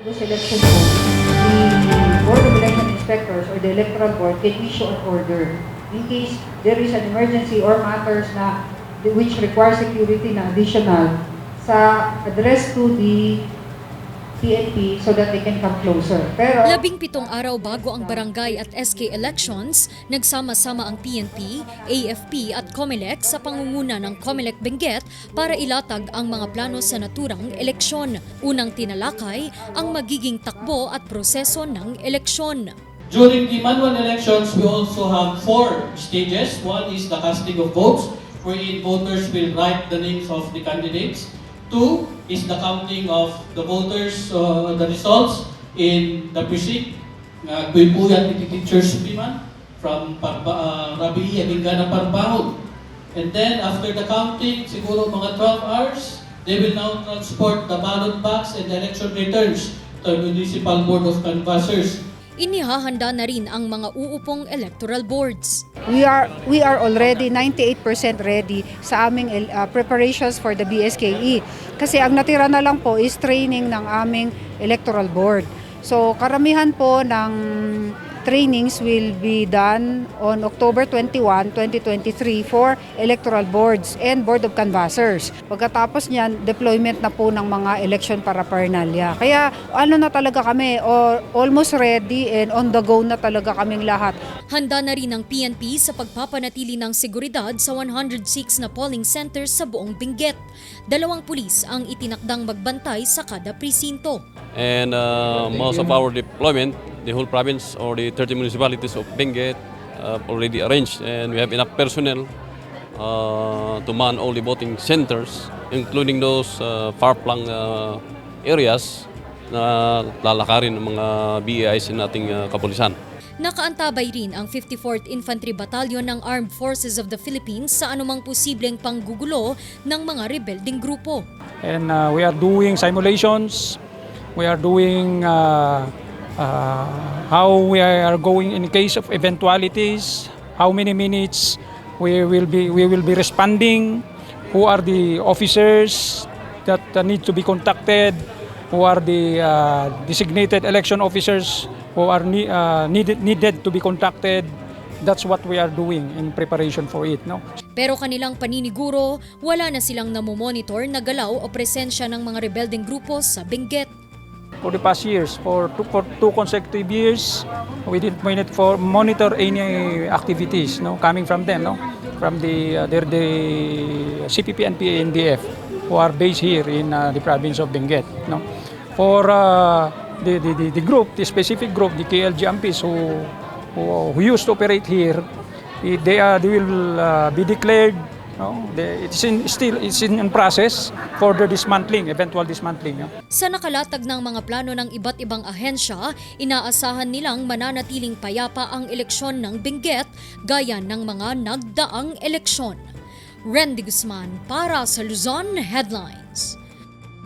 This election code, the Board of Election Inspectors or the Electoral Board can issue an order in case there is an emergency or matters na which require security na additional sa address to the PNP so that they can come closer. Pero Labing pitong araw bago ang barangay at SK elections, nagsama-sama ang PNP, AFP at COMELEC sa pangunguna ng COMELEC Benguet para ilatag ang mga plano sa naturang eleksyon. Unang tinalakay ang magiging takbo at proseso ng eleksyon. During the manual elections, we also have four stages. One is the casting of votes, wherein voters will write the names of the candidates. Two is the counting of the voters, uh, the results in the precinct. Uh, Kuipuyan ni Teacher Suliman from Parba, uh, Rabi Abingana Parbahon. And then after the counting, siguro mga 12 hours, they will now transport the ballot box and election returns to the Municipal Board of Canvassers. Inihahanda na rin ang mga uupong electoral boards. we are we are already 98% ready sa aming uh, preparations for the BSKE. Kasi ang natira na lang po is training ng aming electoral board. So karamihan po ng trainings will be done on October 21, 2023 for electoral boards and board of canvassers. Pagkatapos niyan, deployment na po ng mga election paraphernalia. Kaya ano na talaga kami, or, almost ready and on the go na talaga kaming lahat. Handa na rin ang PNP sa pagpapanatili ng seguridad sa 106 na polling centers sa buong Benguet. Dalawang pulis ang itinakdang magbantay sa kada presinto. And uh, most of our deployment, the whole province or the 30 municipalities of Benguet uh, already arranged and we have enough personnel uh, to man all the voting centers, including those uh, far-flung uh, areas na lalakarin ng mga BAIs ng ating uh, kapulisan. Nakaantabay rin ang 54th Infantry Battalion ng Armed Forces of the Philippines sa anumang posibleng panggugulo ng mga rebelding grupo. and uh, we are doing simulations. We are doing uh, uh, how we are going in case of eventualities. How many minutes we will be we will be responding. Who are the officers that need to be contacted? Who are the uh, designated election officers who are ne- uh, needed needed to be contacted? That's what we are doing in preparation for it. No. Pero kanilang paniniguro, wala na silang namomonitor na galaw o presensya ng mga rebelding grupo sa Benguet. For the past years, for two, for two consecutive years, we didn't monitor, for monitor any activities, no, coming from them, no, from the uh, they're the CPP and PNDF who are based here in uh, the province of Benguet, no. For uh, the, the, the, the group, the specific group, the KLG MPs who, who, who used to operate here, they are they will uh, be declared. No, they, it's in still it's in process for the dismantling, eventual dismantling. No? Sa nakalatag ng mga plano ng iba't ibang ahensya, inaasahan nilang mananatiling payapa ang eleksyon ng Benguet gaya ng mga nagdaang eleksyon. Randy Guzman para sa Luzon Headlines.